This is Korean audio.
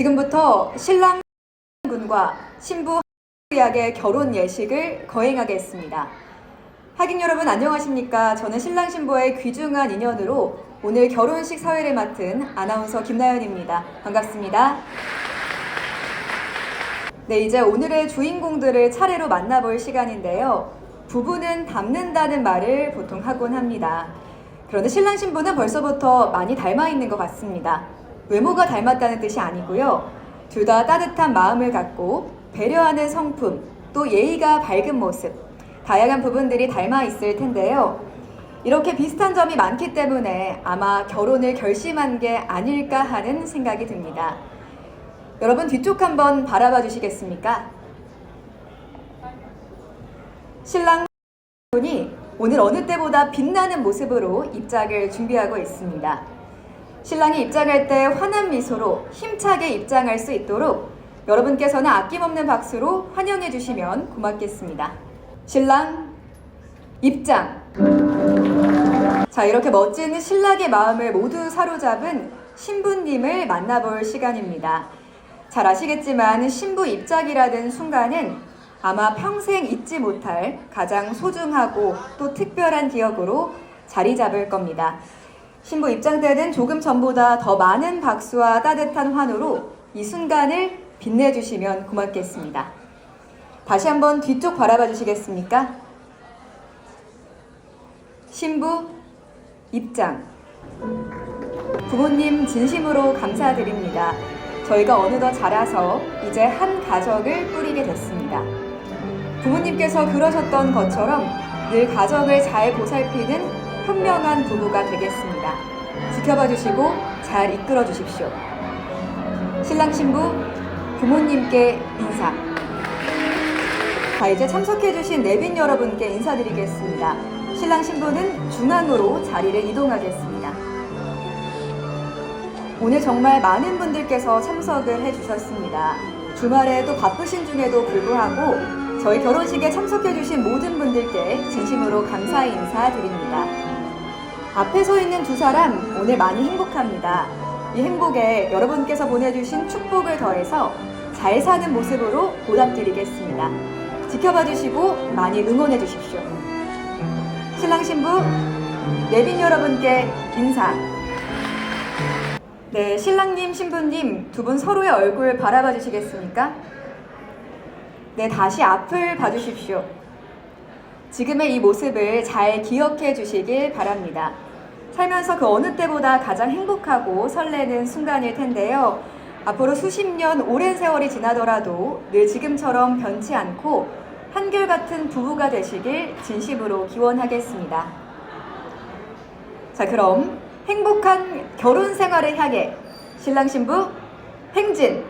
지금부터 신랑 군과 신부 약의 결혼 예식을 거행하겠습니다. 하객 여러분 안녕하십니까? 저는 신랑 신부의 귀중한 인연으로 오늘 결혼식 사회를 맡은 아나운서 김나연입니다. 반갑습니다. 네, 이제 오늘의 주인공들을 차례로 만나볼 시간인데요. 부부는 닮는다는 말을 보통 하곤 합니다. 그런데 신랑 신부는 벌써부터 많이 닮아 있는 것 같습니다. 외모가 닮았다는 뜻이 아니고요. 둘 다 따뜻한 마음을 갖고 배려하는 성품, 또 예의가 밝은 모습, 다양한 부분들이 닮아 있을 텐데요. 이렇게 비슷한 점이 많기 때문에 아마 결혼을 결심한 게 아닐까 하는 생각이 듭니다. 여러분 뒤쪽 한번 바라봐 주시겠습니까? 신랑 분이 오늘 어느 때보다 빛나는 모습으로 입장을 준비하고 있습니다. 신랑이 입장할 때 환한 미소로 힘차게 입장할 수 있도록 여러분께서는 아낌없는 박수로 환영해 주시면 고맙겠습니다. 신랑 입장. 자, 이렇게 멋진 신랑의 마음을 모두 사로잡은 신부님을 만나볼 시간입니다. 잘 아시겠지만 신부 입장이라는 순간은 아마 평생 잊지 못할 가장 소중하고 또 특별한 기억으로 자리 잡을 겁니다. 신부 입장 때는 조금 전보다 더 많은 박수와 따뜻한 환호로 이 순간을 빛내주시면 고맙겠습니다. 다시 한번 뒤쪽 바라봐 주시겠습니까? 신부 입장. 부모님 진심으로 감사드립니다. 저희가 어느덧 자라서 이제 한 가정을 꾸리게 됐습니다. 부모님께서 그러셨던 것처럼 늘 가정을 잘 보살피는 현명한 부부가 되겠습니다. 지켜봐 주시고 잘 이끌어 주십시오. 신랑 신부 부모님께 인사. 자, 이제 참석해 주신 내빈 여러분께 인사드리겠습니다. 신랑 신부는 중앙으로 자리를 이동하겠습니다. 오늘 정말 많은 분들께서 참석을 해 주셨습니다. 주말에도 바쁘신 중에도 불구하고 저희 결혼식에 참석해주신 모든 분들께 진심으로 감사 인사드립니다. 앞에 서 있는 두 사람 오늘 많이 행복합니다. 이 행복에 여러분께서 보내주신 축복을 더해서 잘 사는 모습으로 보답드리겠습니다. 지켜봐 주시고 많이 응원해 주십시오. 신랑 신부 내빈 여러분께 인사. 네, 신랑님, 신부님 두 분 서로의 얼굴 바라봐 주시겠습니까? 네, 다시 앞을 봐주십시오. 지금의 이 모습을 잘 기억해 주시길 바랍니다. 살면서 그 어느 때보다 가장 행복하고 설레는 순간일 텐데요. 앞으로 수십 년 오랜 세월이 지나더라도 늘 지금처럼 변치 않고 한결같은 부부가 되시길 진심으로 기원하겠습니다. 자, 그럼 행복한 결혼 생활을 향해 신랑 신부 행진